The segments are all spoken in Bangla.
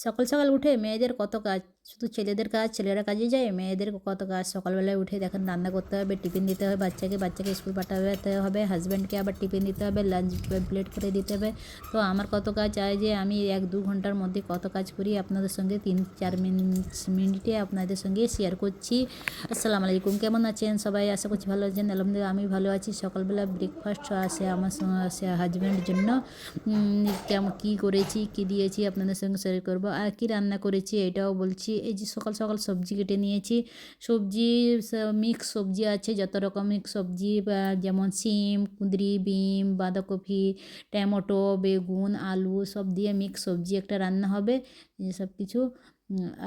সকাল সকাল উঠে মেয়েদের কত কাজ? শুধু ছেলেদের কাজ, ছেলেরা কাজে যায়, মেয়েদের কত কাজ? সকালবেলায় উঠে দেখেন রান্না করতে হবে, টিফিন দিতে হবে, বাচ্চাকে বাচ্চাকে স্কুল পাঠাতে হবে, হাজব্যান্ডকে আবার টিফিন দিতে হবে, লাঞ্চ প্লেট করে দিতে হবে। তো আমার কত কাজ চাই যে আমি এক, দু ঘণ্টার মধ্যে কত কাজ করি আপনাদের সঙ্গে, তিন, চার মিনিট মিনিটে আপনাদের সঙ্গে শেয়ার করছি। আসসালামু আলাইকুম, কেমন আছেন সবাই? আশা করছি ভালো আছেন, আলহামদুলিল্লাহ আমি ভালো আছি। সকালবেলা ব্রেকফাস্ট আসে আমার সে হাজব্যান্ডের জন্য। কেমন, কী করেছি, কী দিয়েছি আপনাদের সঙ্গে শেয়ার করব, আর কী রান্না করেছি এটাও বলছি। এই যে সকাল সকাল সবজি কেটে নিয়েছি। সবজি মিক্স সবজি আছে, যত রকম মিক্স সবজি যেমন সিম, কুঁদরি, বিম, বাঁধাকপি, টমেটো, বেগুন, আলু, সব দিয়ে মিক্স সবজি একটা রান্না হবে সব কিছু।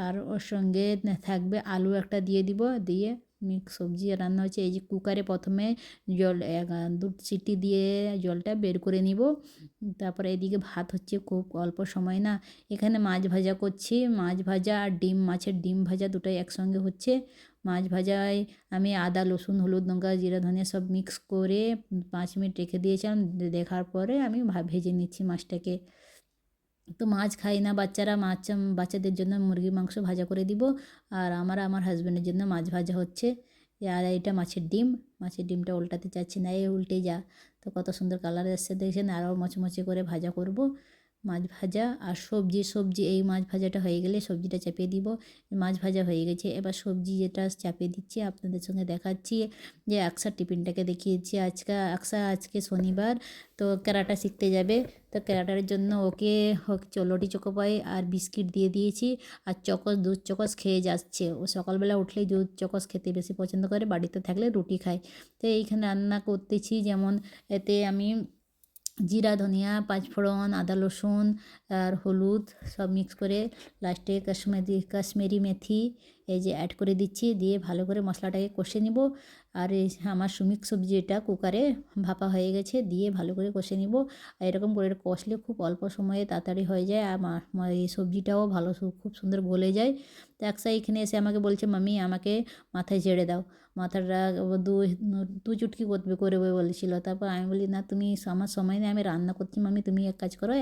আর ওর সঙ্গে থাকবে আলু একটা দিয়ে দিব, দিয়ে মিক্স সবজি রান্না হচ্ছে, এই যে কুকারে প্রথমে জল দু সিটি দিয়ে জলটা বের করে নিব। তারপরে এদিকে ভাত হচ্ছে খুব অল্প সময় না, এখানে মাছ ভাজা করছি। মাছ ভাজা আর ডিম, মাছের ডিম ভাজা দুটোই একসঙ্গে হচ্ছে। মাছ ভাজায় আমি আদা, রসুন, হলুদ লঙ্কা, জিরা, ধনিয়া সব মিক্স করে পাঁচ মিনিট রেখে দিয়েছিলাম। দেখার পরে আমি ভেজে নিচ্ছি মাছটাকে। তো মাছ খাই না, বাচ্চারা মাছ, বাচ্চাদের জন্য মুরগি মাংস ভাজা করে দিব। আর আমার আমার হাজব্যান্ডের জন্য মাছ ভাজা হচ্ছে। আর এটা মাছের ডিম। মাছের ডিমটা উল্টাতে চাচ্ছি না এ উল্টে যা। তো কত সুন্দর কালার আসছে দেখছেন আরও মচমচে করে ভাজা করব। মাছ ভাজা আর সবজি সবজি, এই মাছ ভাজাটা হয়ে গেলে সবজিটা চাপিয়ে দিব। মাছ ভাজা হয়ে গেছে। এবার সবজি যেটা চাপিয়ে দিচ্ছি, আপনাদের সঙ্গে দেখাচ্ছি যে আকসার টিফিনটাকে দেখিয়েছি আজকে। আকসা আজকে শনিবার, তো ক্যারাটা শিখতে যাবে। তো ক্যারাটার জন্য ওকে ওকে চলোটি চোকোপাই আর বিস্কিট দিয়ে দিয়েছি আর চকস, দুধ চকস খেয়ে যাচ্ছে। ও সকালবেলা উঠলেই দুধ চকস খেতে বেশি পছন্দ করে, বাড়িতে থাকলে রুটি খায়। তো এইখানে রান্না করতেছি যেমন এতে আমি জিরা ধনিয়া পাঁচফোড়ন আদা রসুন আর হলুদ সব মিক্স করে লাস্টে কাশ্মীরি কাশ্মীরি মেথি এই যে অ্যাড করে দিচ্ছি, দিয়ে ভালো করে মশলাটাকে কষে নিব। আর আমার সুমিক সবজি এটা কুকারে ভাপা হয়ে গেছে, দিয়ে ভালো করে কষে নিব। এরকম করে কষলে খুব অল্প সময়ে তাড়াতাড়ি হয়ে যায়, আর এই সবজিটাও ভালো খুব সুন্দর গলে যায়। তো একসা এখানে এসে আমাকে বলছে মাম্মি আমাকে মাথায় ঝেড়ে দাও। মাথাটা দু দু চুটকি করবে, করে বলেছিল। তারপর আমি বলি, না, তুমি আমার সময় নেই, আমি রান্না করছি, মামি, তুমি এক কাজ করো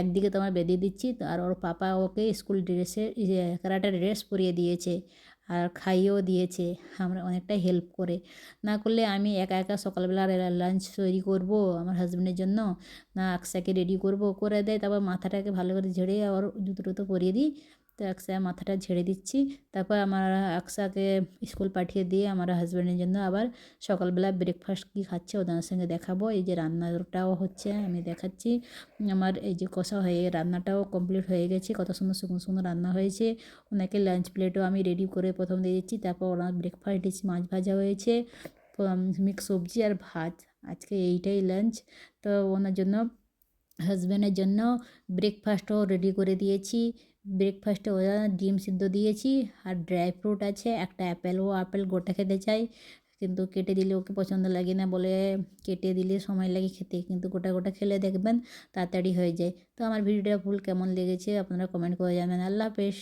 একদিকে তোমার বেঁধে দিচ্ছি। আর ওর পাপা ওকে স্কুল ড্রেসে ক্যারাটে ড্রেস পরিয়ে দিয়েছে। আর খাইয়েও দিয়েছে, আমরা অনেকটা হেল্প করে। না করলে আমি একা একা সকালবেলা লাঞ্চ তৈরি করব আমার হাজব্যান্ডের জন্য, না আকসাকে রেডি করব, করে দেয়, তারপর মাথাটাকে ভালো করে ঝেড়ে আবার জুতো টুতো পরিয়ে দিই। তো আকসা মাথাটা ঝেড়ে দিচ্ছি। তারপর আমার আকসাকে স্কুল পাঠিয়ে দিয়ে আমার হাজব্যান্ডের জন্য আবার সকালবেলা ব্রেকফাস্ট কী খাচ্ছে ওদের সঙ্গে দেখাবো। এই যে রান্নাটাও হচ্ছে, আমি দেখাচ্ছি। আমার এই যে কষা হয়ে, রান্নাটাও কমপ্লিট হয়ে গেছে। কত সুন্দর সুন্দর সুন্দর রান্না হয়েছে। ওনাকে লাঞ্চ প্লেটও আমি রেডি করে প্রথম দিয়ে দিচ্ছি। তারপর ওনার ব্রেকফাস্ট মাছ ভাজা হয়েছে। মিক্স সবজি আর ভাত। আজকে এইটাই লাঞ্চ তো ওনার জন্য হাজব্যান্ডের জন্য ব্রেকফাস্টও রেডি করে দিয়েছি। ব্রেকফাস্টে ওরা ডিম সিদ্ধ দিয়েছি আর ড্রাই ফ্রুট আছে, একটা অ্যাপেল ও আপেল গোটা খেতে চাই। কিন্তু কেটে দিলে ওকে পছন্দ লাগে না বলে কেটে দিলে সময় লাগে খেতে, কিন্তু গোটা গোটা খেলে দেখবেন তাড়াতাড়ি হয়ে যায়। তো আমার ভিডিওটা ফুল কেমন লেগেছে আপনারা কমেন্ট করে জানাবেন। আল্লাহ হাফেজ।